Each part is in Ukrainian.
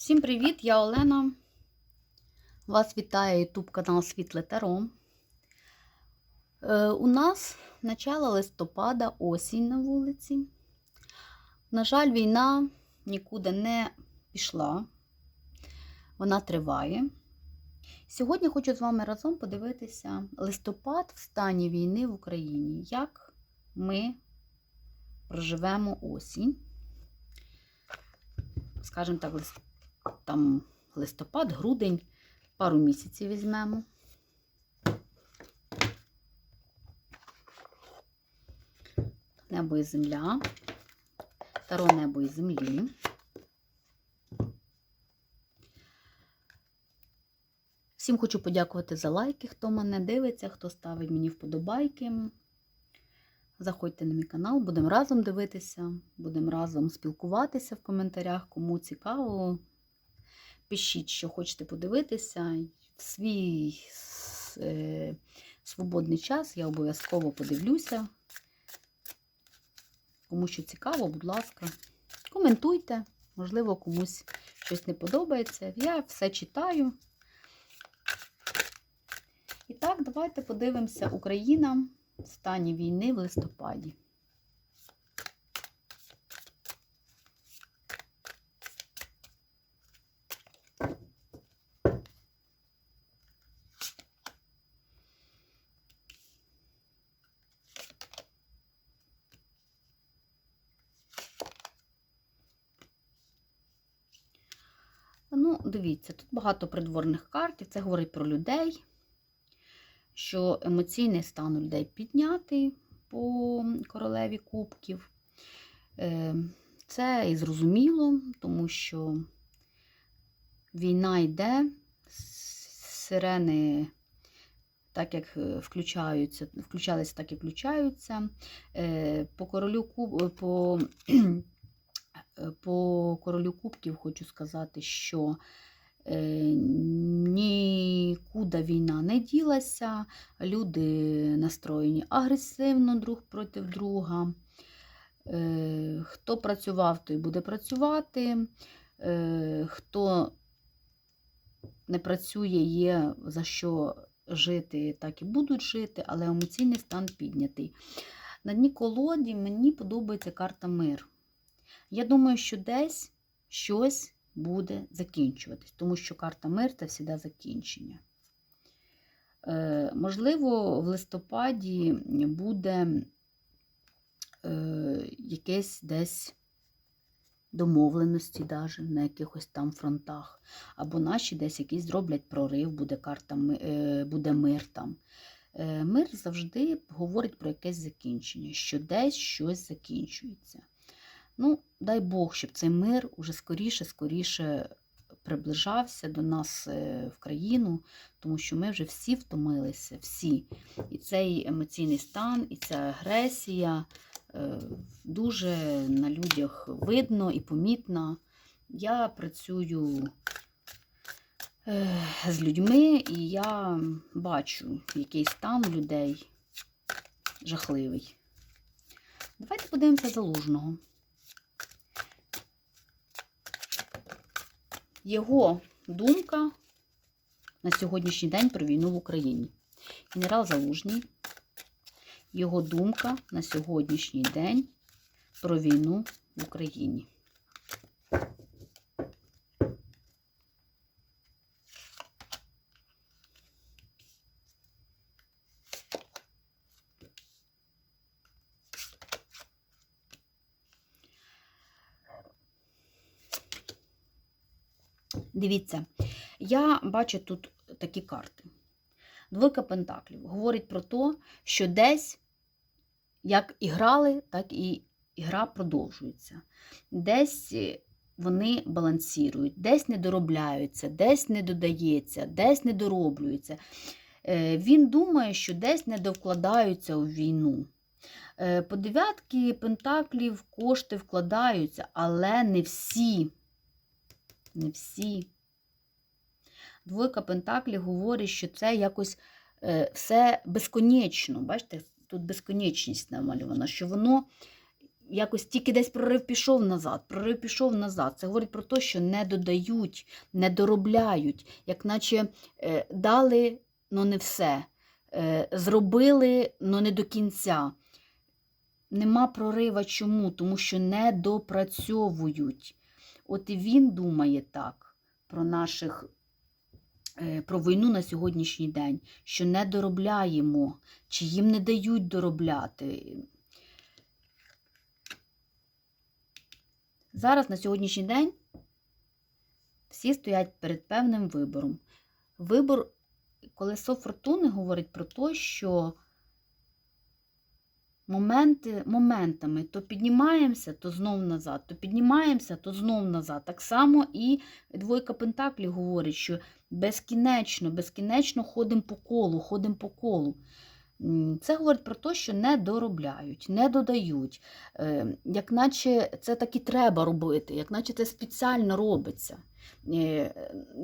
Всім привіт! Я Олена. Вас вітає YouTube канал Світле Таро. Е, у нас начало листопада, осінь на вулиці. На жаль, війна нікуди не пішла, вона триває. Сьогодні хочу з вами разом подивитися листопад в стані війни в Україні. Як ми проживемо осінь. Скажімо так, листопад там листопад, грудень, пару місяців візьмемо. Небо і земля, таро небо і землі. Всім хочу подякувати за лайки, хто мене дивиться, хто ставить мені вподобайки. Заходьте на мій канал, будемо разом дивитися, будемо разом спілкуватися в коментарях, кому цікаво. Пишіть, що хочете подивитися. В свій е, свободний час я обов'язково подивлюся. Кому що цікаво, будь ласка, коментуйте, можливо, комусь щось не подобається. Я все читаю. І так, давайте подивимося Україна в стані війни в листопаді. Ну, дивіться, тут багато придворних карт, це говорить про людей, що емоційний стан у людей піднятий по королеві кубків. Е, це і зрозуміло, тому що війна йде, сирени, так як включаються, включалися, так і включаються. Е, по королю по по королю кубків хочу сказати, що е, нікуди війна не ділася, люди настроєні агресивно друг проти друга. Е, хто працював, той буде працювати. Е, хто не працює, є за що жити, так і будуть жити, але емоційний стан піднятий. На дні колоді мені подобається карта мир. Я думаю, що десь щось буде закінчуватись, тому що карта мир це завжди закінчення. Е, можливо, в листопаді буде е, якесь десь домовленості даже на якихось там фронтах. Або наші десь якийсь зроблять прорив, буде карта, е, буде мир там. Мир завжди говорить про якесь закінчення, що десь щось закінчується. Ну, дай Бог, щоб цей мир уже скоріше, скоріше приближався до нас е, в країну, тому що ми вже всі втомилися, всі. І цей емоційний стан, і ця агресія е, дуже на людях видно і помітна. Я працюю е, з людьми, і я бачу, який стан людей жахливий. Давайте подивимося залужного. Його думка на сьогоднішній день про війну в Україні. Генерал Залужний, його думка на сьогоднішній день про війну в Україні. Дивіться, я бачу тут такі карти. Двойка Пентаклів говорить про те, що десь, як і грали, так і гра продовжується. Десь вони балансірують, десь не доробляються, десь не додається, десь не дороблюються. Е, він думає, що десь не довкладаються у війну. Е, по дев'ятки Пентаклів кошти вкладаються, але не всі не всі. Двойка Пентаклів говорить, що це якось е, все безконечно. Бачите, тут безконечність намальована, що воно якось тільки десь прорив пішов назад, прорив пішов назад. Це говорить про те, що не додають, не доробляють, як наче е, дали, але не все. Е, зробили, але не до кінця. Нема прорива чому? Тому що не допрацьовують. От і він думає так про наших, е, про війну на сьогоднішній день, що не доробляємо, чи їм не дають доробляти. Зараз на сьогоднішній день всі стоять перед певним вибором. Вибор, колесо фортуни говорить про те, що моменти, моментами то піднімаємося, то знов назад, то піднімаємося, то знов назад. Так само і двойка Пентаклів говорить, що безкінечно, безкінечно ходимо по колу, ходимо по колу. Це говорить про те, що не доробляють, не додають, Е, як наче це так і треба робити, як наче це спеціально робиться. Е,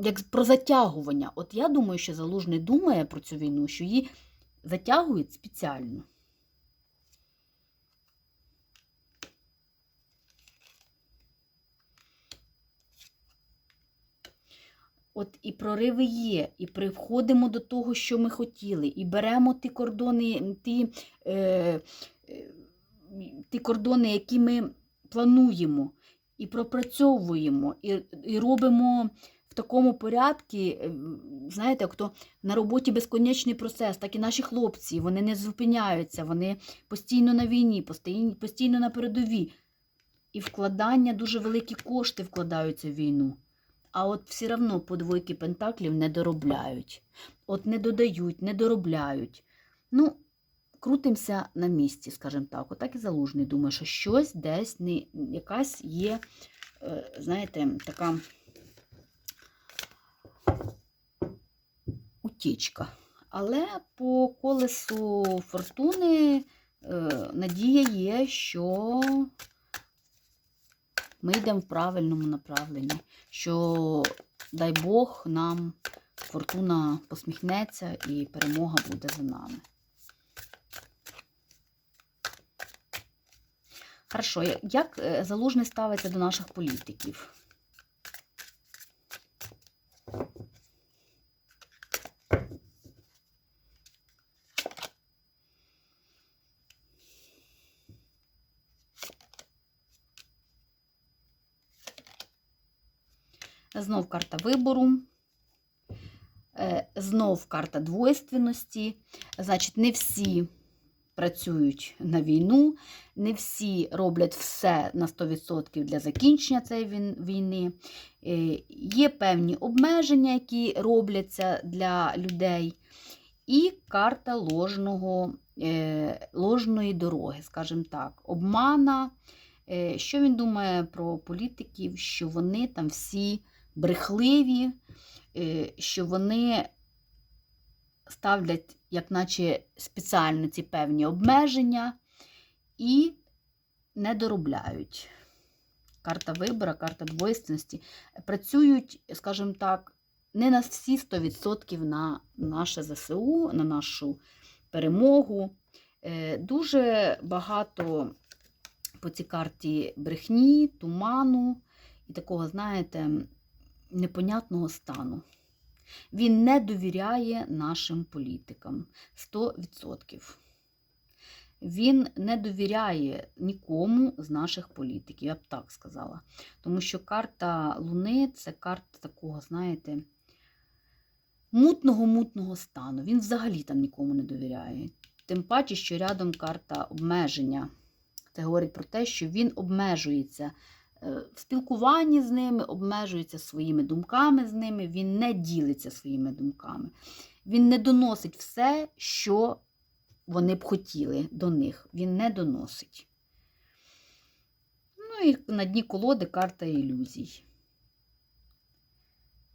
Як про затягування. От я думаю, що Залужний думає про цю війну, що її затягують спеціально. От і прориви є, і приходимо до того, що ми хотіли, і беремо ті кордони, ті, е, е, ті кордони, які ми плануємо, і пропрацьовуємо, і, і робимо в такому порядку, е, знаєте, як то на роботі безконечний процес, так і наші хлопці, вони не зупиняються, вони постійно на війні, постійно на передовій. І вкладання, дуже великі кошти вкладаються в війну. А от все одно по двойки пентаклів не доробляють. От не додають, не доробляють. Ну, крутимося на місці, скажімо так. Отак і залужний. Думаю, що щось десь не якась є, е, знаєте, така утічка. Але по колесу фортуни е, надія є, що ми йдемо в правильному направленні, що, дай Бог, нам фортуна посміхнеться і перемога буде за нами. Хорошо, як е, залужний ставиться до наших політиків? Знов карта вибору. Е, Знов карта двойственності. Значить, не всі працюють на війну, не всі роблять все на 100% для закінчення цієї війни. Е, Є певні обмеження, які робляться для людей. І карта ложного, е, ложної дороги, скажімо так, обмана. Що він думає про політиків, що вони там всі брехливі, е, що вони ставлять, як наче спеціально ці певні обмеження і не доробляють. Карта вибора, карта двойственності. Працюють, скажімо так, не на всі 100% на наше ЗСУ, на нашу перемогу. Е, Дуже багато по цій карті брехні, туману і такого, знаєте, непонятного стану. Він не довіряє нашим політикам 100%. Він не довіряє нікому з наших політиків, я б так сказала. Тому що карта Луни це карта такого, знаєте, мутного-мутного стану. Він взагалі там нікому не довіряє. Тим паче, що рядом карта обмеження. Це говорить про те, що він обмежується в спілкуванні з ними, обмежується своїми думками з ними, він не ділиться своїми думками. Він не доносить все, що вони б хотіли до них. Він не доносить. Ну і на дні колоди карта ілюзій.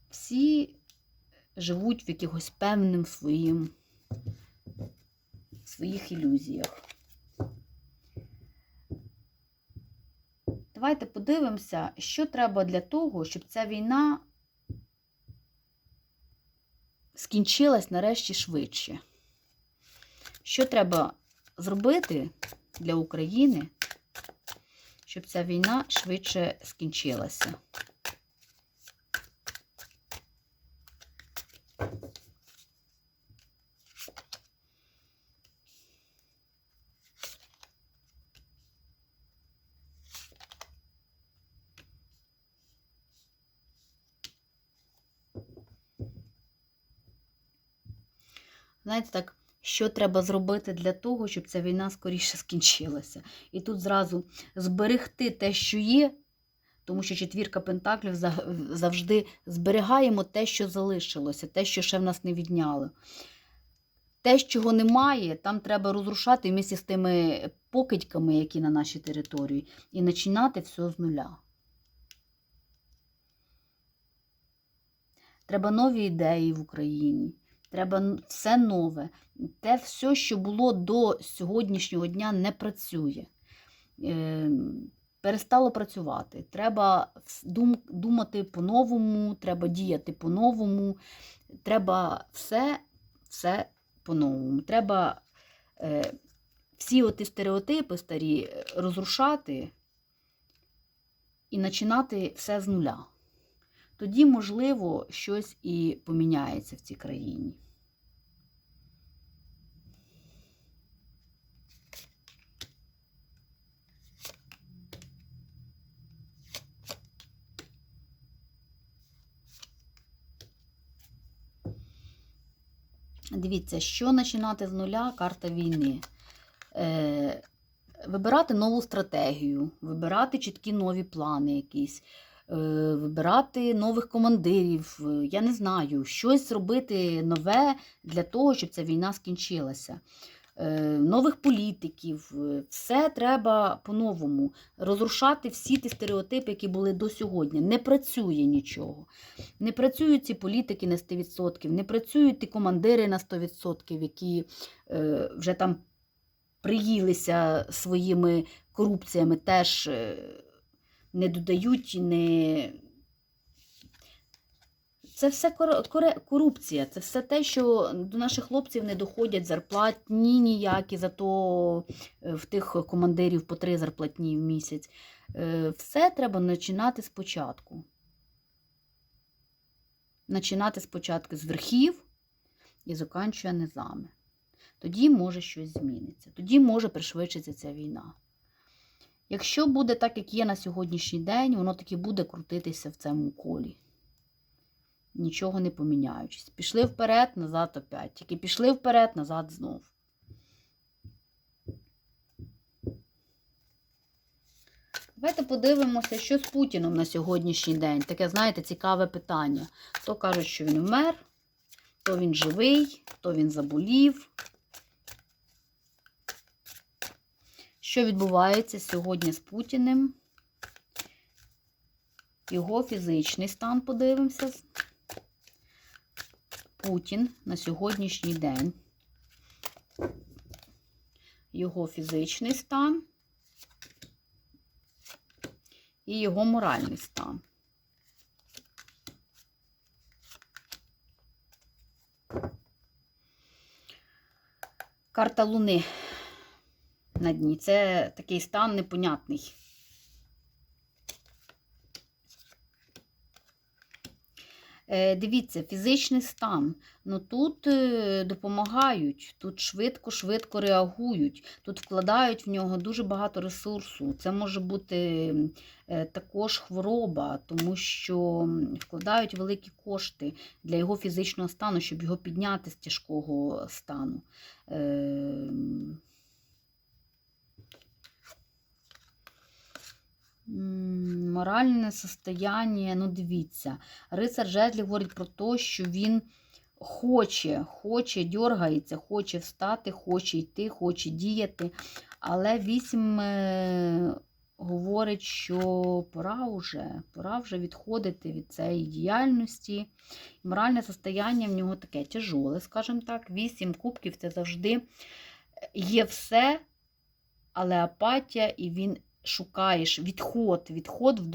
Всі живуть в якихось певним своїм, своїх ілюзіях. Давайте подивимося, що треба для того, щоб ця війна скінчилась нарешті швидше. Що треба зробити для України, щоб ця війна швидше скінчилася. Знаєте, так, що треба зробити для того, щоб ця війна скоріше скінчилася? І тут зразу зберегти те, що є, тому що четвірка пентаклів завжди зберігаємо те, що залишилося, те, що ще в нас не відняли. Те, чого немає, там треба розрушати вместе з тими покидьками, які на нашій території, і починати все з нуля. Треба нові ідеї в Україні. Треба все нове. Те все, що було до сьогоднішнього дня, не працює. Е, перестало працювати. Треба дум, думати по-новому, треба діяти по-новому. Треба все, все по-новому. Треба е, всі оті стереотипи старі розрушати і починати все з нуля. Тоді, можливо, щось і поміняється в цій країні. Дивіться, що починати з нуля карта війни. Е, вибирати нову стратегію, вибирати чіткі нові плани якісь, вибирати нових командирів. е, Я не знаю, щось зробити нове для того, щоб ця війна скінчилася. Е, нових політиків, е, все треба по-новому. Розрушати всі ті стереотипи, які були до сьогодні. Не працює нічого. Не працюють ці політики на 100%, не працюють ті командири на 100%, які е, вже там приїлися своїми корупціями, теж е, не додають, не. Це все корупція, це все те, що до наших хлопців не доходять зарплатні ніякі, зато е, в тих командирів по три зарплатні в місяць. Е, Все треба починати спочатку. Починати спочатку з верхів і закінчує низами. Тоді може щось зміниться. Тоді може пришвидшитися ця війна. Якщо буде так, як є на сьогоднішній день, воно таки буде крутитися в цьому колі. Нічого не поміняючись. Пішли вперед, назад опять. Тільки пішли вперед, назад знов. Давайте подивимося, що з Путіном на сьогоднішній день. Таке, знаєте, цікаве питання. То кажуть, що він вмер, то він живий, то він заболів. Що відбувається сьогодні з Путіним? Його фізичний стан подивимося. Путін на сьогоднішній день. Його фізичний стан і його моральний стан. Карта Луни на дні. Це такий стан непонятний. Е, Дивіться, фізичний стан. Ну тут е, допомагають, тут швидко-швидко реагують, тут вкладають в нього дуже багато ресурсу. Це може бути е, також хвороба, тому що вкладають великі кошти для його фізичного стану, щоб його підняти з тяжкого стану. Моральне состояние, ну дивіться, рицар жезлів говорить про те, що він хоче, хоче, дергається, хоче встати, хоче йти, хоче діяти. Але вісім е, говорить, що пора вже, пора вже відходити від цієї діяльності. Моральне состояння в нього таке тяжоле, скажімо так. Вісім кубків це завжди є все, але апатія, і він шукаєш відход, відход в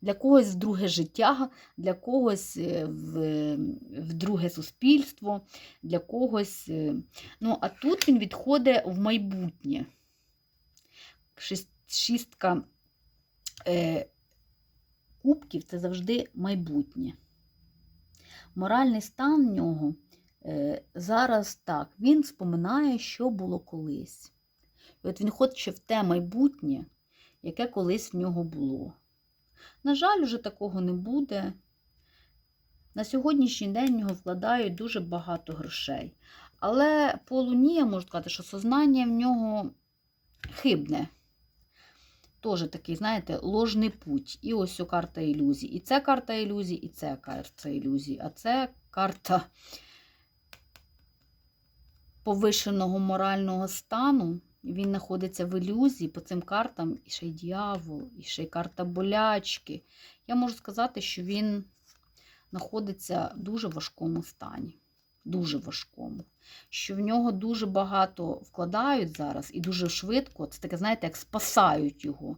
для когось в друге життя, для когось е, в, в друге суспільство, для когось. е, Ну, а тут він відходить в майбутнє. Шістка е, кубків це завжди майбутнє. Моральний стан в нього е, зараз так, він споминає, що було колись. І от він хоче в те майбутнє, яке колись в нього було. На жаль, вже такого не буде. На сьогоднішній день в нього вкладають дуже багато грошей. Але по луні я можу сказати, що сознання в нього хибне. Теж такий, знаєте, ложний путь. І ось карта ілюзій. І це карта ілюзій, і це карта ілюзій. А це карта повишеного морального стану. Він знаходиться в ілюзії по цим картам і ще й дьявол, і ще й карта болячки. Я можу сказати, що він знаходиться в дуже важкому стані. Дуже важкому. Що в нього дуже багато вкладають зараз і дуже швидко. Це таке, знаєте, як спасають його.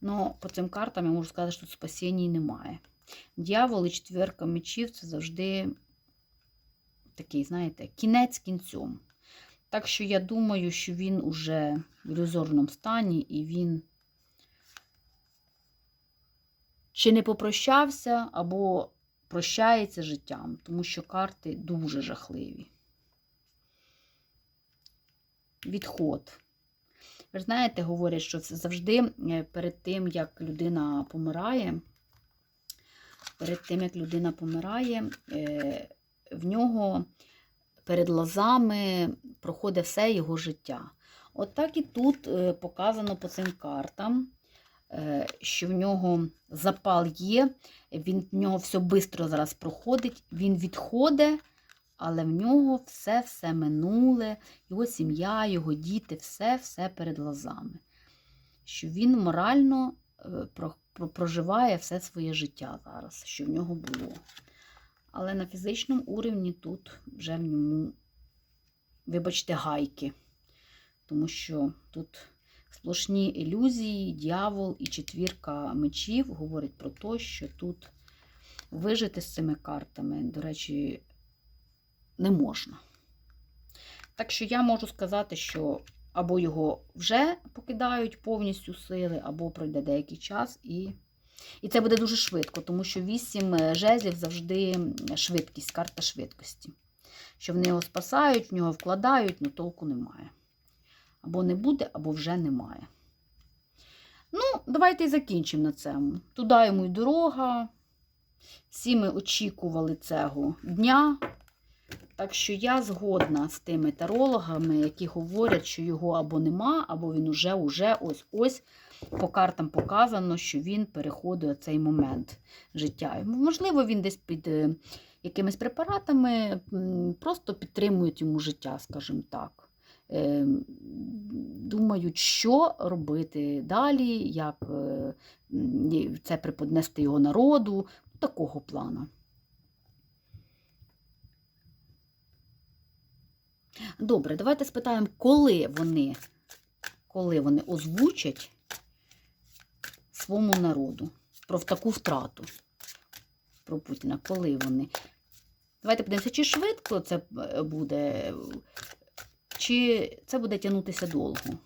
Ну, по цим картам я можу сказати, що тут спасіння немає. Дьявол і четверка мечів це завжди такий, знаєте, кінець кінцем. Так що я думаю, що він уже в ілюзорному стані і він чи не попрощався, або прощається життям, тому що карти дуже жахливі. Відход. Ви знаєте, говорять, що це завжди е, перед тим, як людина помирає, перед тим, як людина помирає, е, в нього перед глазами проходить все його життя. От так і тут е, показано по цим картам, що в нього запал є, він, в нього все швидко зараз проходить, він відходить, але в нього все-все минуле, його сім'я, його діти, все-все перед глазами. Що він морально проживає все своє життя зараз, що в нього було. Але на фізичному уровні тут вже в ньому, вибачте, гайки. Тому що тут сплошні ілюзії, дьявол і четвірка мечів говорять про те, що тут вижити з цими картами, до речі, не можна. Так що я можу сказати, що або його вже покидають повністю сили, або пройде деякий час, і і це буде дуже швидко, тому що 8 жезлів завжди швидкість, карта швидкості. Що в нього спасають, в нього вкладають, ну толку немає. Або не буде, або вже немає. Ну, давайте і закінчимо на цьому. Туди йому й дорога. Всі ми очікували цього дня. Так що я згодна з тими тарологами, які говорять, що його або нема, або він уже уже ось-ось по картам показано, що він переходить цей момент життя. Можливо, він десь під е, якимись препаратами просто підтримують йому життя, скажімо так. Е, думають, що робити далі, як е, це приподнести його народу, такого плану. Добре, давайте спитаємо, коли вони, коли вони озвучать своєму народу про таку втрату про Путіна, коли вони. Давайте подивимося, чи швидко це е, буде, чи це буде тягнутися довго.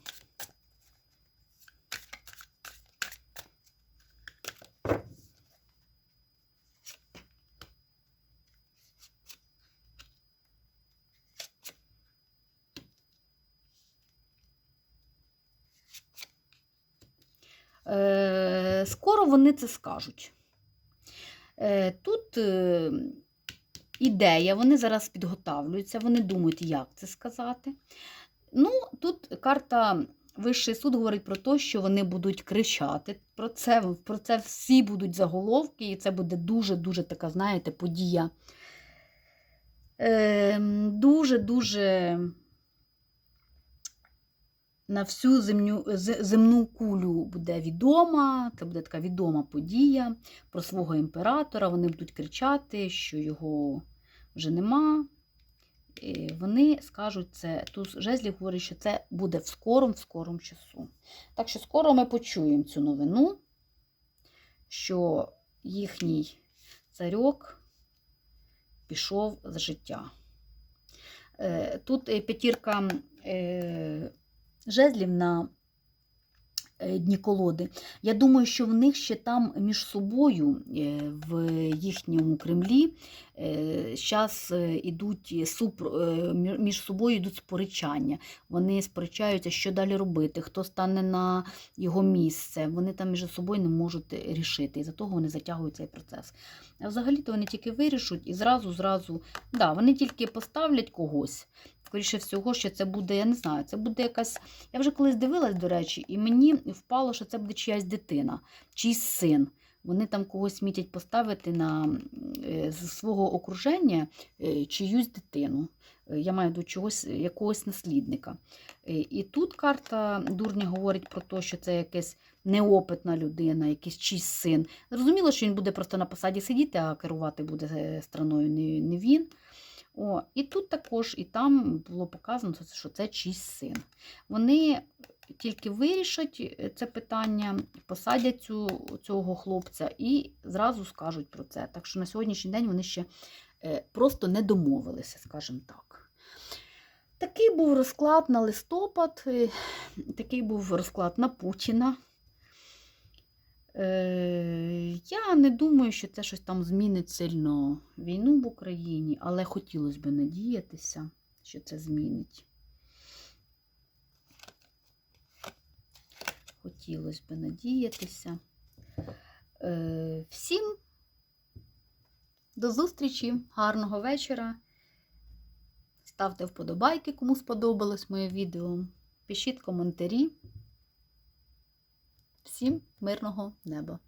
Е, скоро вони це скажуть. Е, тут е, ідея, вони зараз підготавлюються, вони думають, як це сказати. Ну, Тут карта Вищий суд говорить про те, що вони будуть кричати про це, про це всі будуть заголовки, і це буде дуже-дуже така, знаєте, подія. Дуже-дуже на всю земню, земну кулю буде відома, це буде така відома подія про свого імператора. Вони будуть кричати, що його вже нема. І вони скажуть це, тут жезлів говорить, що це буде в скорому, в скорому часу. Так що скоро ми почуємо цю новину, що їхній царьок пішов з життя. Е, тут е, п'ятірка е, жезлів на е, дні колоди. Я думаю, що в них ще там між собою е, в їхньому Кремлі зараз ідуть е, між собою йдуть сперечання. Вони сперечаються, що далі робити, хто стане на його місце. Вони там між собою не можуть рішити. І за того вони затягують цей процес. А взагалі-то вони тільки вирішуть і зразу, зразу, да, вони тільки поставлять когось. Скоріше всього, що це буде, я не знаю, це буде якась. Я вже колись дивилась, до речі, і мені впало, що це буде чиясь дитина, чийсь син. Вони там когось мітять поставити на е, з свого окруження е, чиюсь дитину. Е, Я маю до чогось, якогось наслідника. І тут карта дурня говорить про те, що це якась неопитна людина, якийсь чийсь син. Зрозуміло, що він буде просто на посаді сидіти, а керувати буде страною не він. О, і тут також, і там було показано, що це чийсь син. Вони тільки вирішать е, це питання, посадять цю, цього хлопця і зразу скажуть про це. Так що на сьогоднішній день вони ще е, просто не домовилися, скажімо так. Такий був розклад на листопад, е, такий був розклад на Путіна. Е, Я не думаю, що це щось там змінить сильно війну в Україні, але хотілося б надіятися, що це змінить. Хотілося б надіятися. Е, Всім до зустрічі, гарного вечора. Ставте вподобайки, кому сподобалось моє відео. Пишіть коментарі. Всім мирного неба!